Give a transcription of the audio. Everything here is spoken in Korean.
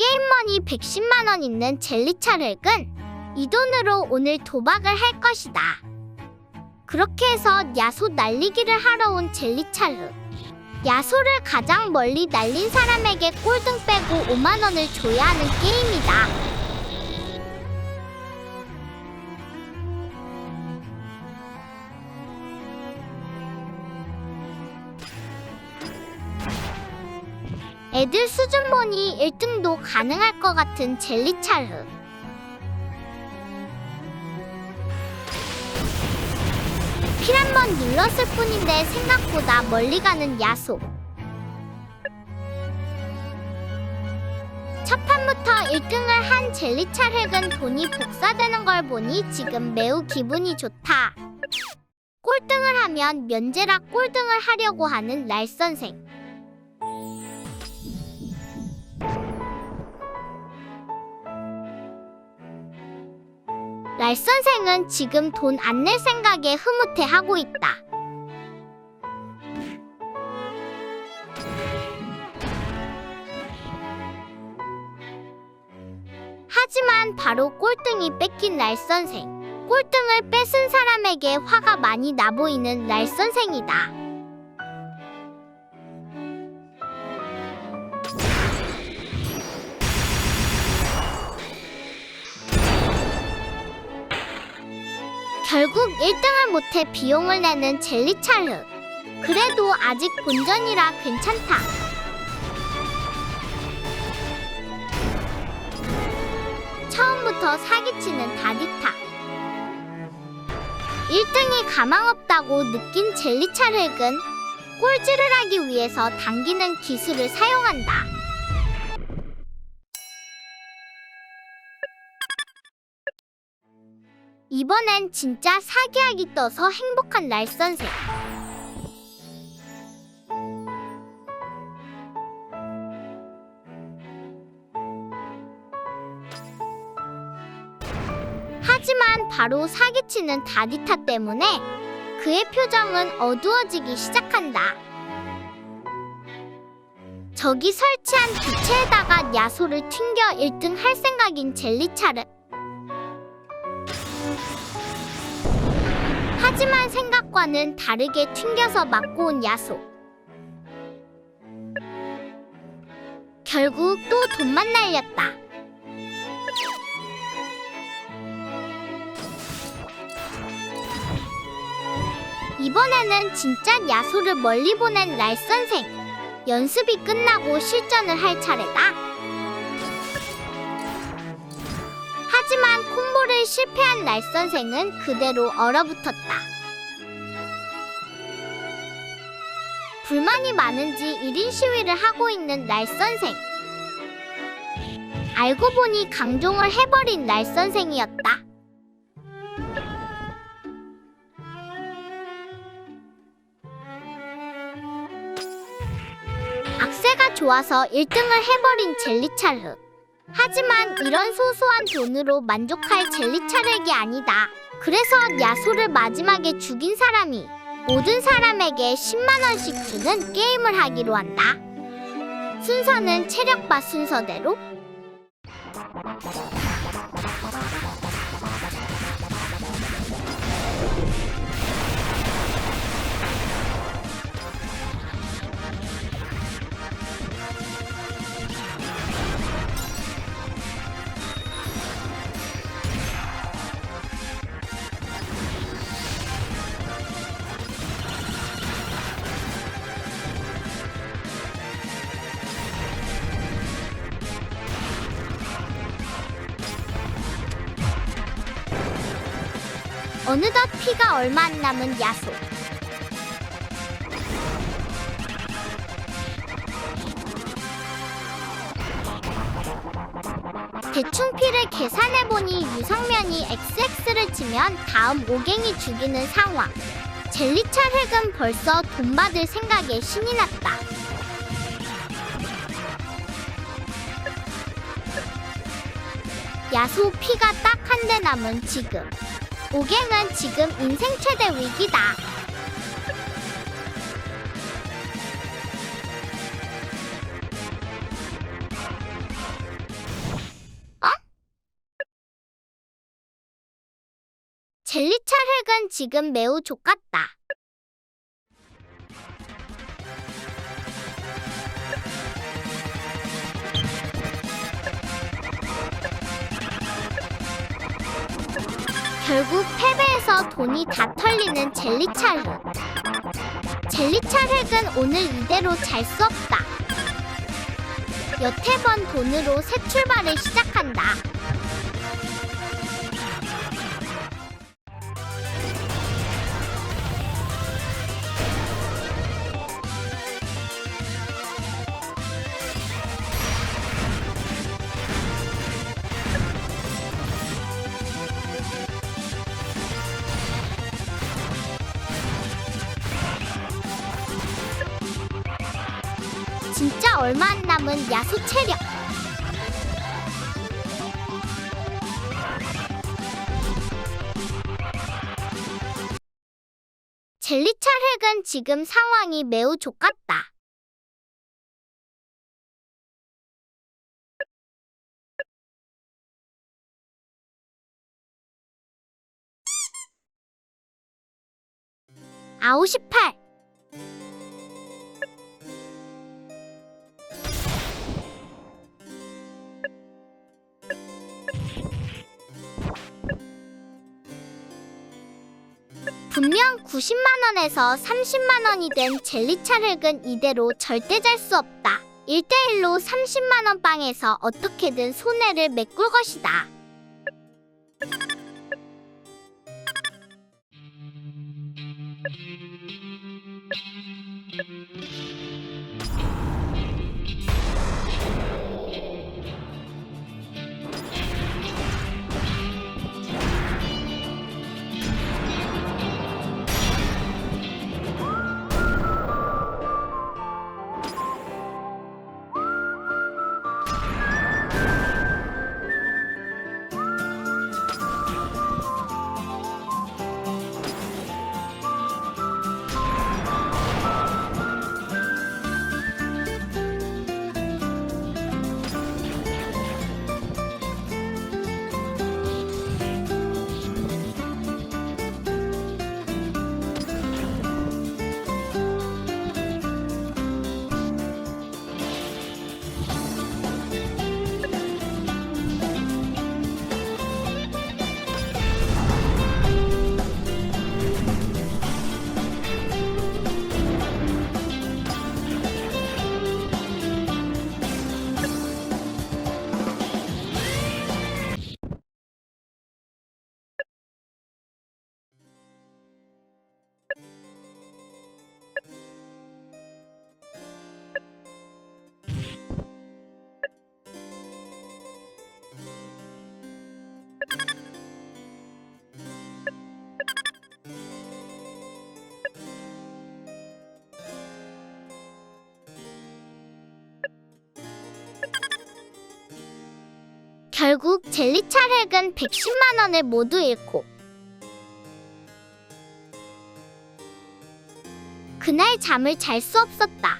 게임머니 110만 원 있는 젤리찰 획은 이 돈으로 오늘 도박을 할 것이다. 그렇게 해서 야소 날리기를 하러 온 젤리찰흑. 야소를 가장 멀리 날린 사람에게 꼴등 빼고 5만 원을 줘야 하는 게임이다. 애들 수준 보니 1등도 가능할 것 같은 젤리찰흑. 필한 번 눌렀을 뿐인데 생각보다 멀리 가는 야소. 첫 판부터 1등을 한 젤리찰흑은 돈이 복사되는 걸 보니 지금 매우 기분이 좋다. 꼴등을 하면 면제라 꼴등을 하려고 하는 날 선생. 날 선생은 지금 돈 안 낼 생각에 흐뭇해하고 있다. 하지만 바로 꼴등이 뺏긴 날 선생. 꼴등을 뺏은 사람에게 화가 많이 나 보이는 날 선생이다. 결국 1등을 못해 비용을 내는 젤리찰흑. 그래도 아직 본전이라 괜찮다. 처음부터 사기치는 다디타. 1등이 가망 없다고 느낀 젤리찰흑은 꼴찌를 하기 위해서 당기는 기술을 사용한다. 이번엔 진짜 사기약이 떠서 행복한 날 선생. 하지만 바로 사기치는 다디타 때문에 그의 표정은 어두워지기 시작한다. 저기 설치한 부채에다가 야소를 튕겨 1등 할 생각인 젤리차르. 하지만 생각과는 다르게 튕겨서 맞고 온 야소. 결국 또 돈만 날렸다. 이번에는 진짜 야소를 멀리 보낸 날 선생. 연습이 끝나고 실전을 할 차례다. 콤보를 실패한 날 선생은 그대로 얼어붙었다. 불만이 많은지 1인 시위를 하고 있는 날 선생. 알고 보니 강종을 해버린 날 선생이었다. 악세가 좋아서 1등을 해버린 젤리찰흑. 하지만 이런 소소한 돈으로 만족할 젤리차렉이 아니다. 그래서 야소를 마지막에 죽인 사람이 모든 사람에게 10만 원씩 주는 게임을 하기로 한다. 순서는 체력바 순서대로 어느덧 피가 얼마 안 남은 야소. 대충 피를 계산해보니 유상면이 XX를 치면 다음 오갱이 죽이는 상황. 젤리찰 핵은 벌써 돈 받을 생각에 신이 났다. 야소 피가 딱 한 대 남은 지금. 오갱은 지금 인생 최대 위기다. 어? 젤리차 흙은 지금 매우 족같다. 결국 패배해서 돈이 다 털리는. 젤리차 흙은 오늘 이대로 잘 수 없다. 여태 번 돈으로 새 출발을 시작한다. 얼마 안 남은 야수 체력. 젤리찰 핵은 지금 상황이 매우 좋같다. 아우 18 분명 90만 원에서 30만 원이 된 젤리차 흙은 이대로 절대 잘 수 없다. 1대1로 30만 원 빵에서 어떻게든 손해를 메꿀 것이다. 결국 젤리차 흙은 110만 원을 모두 잃고 그날 잠을 잘 수 없었다.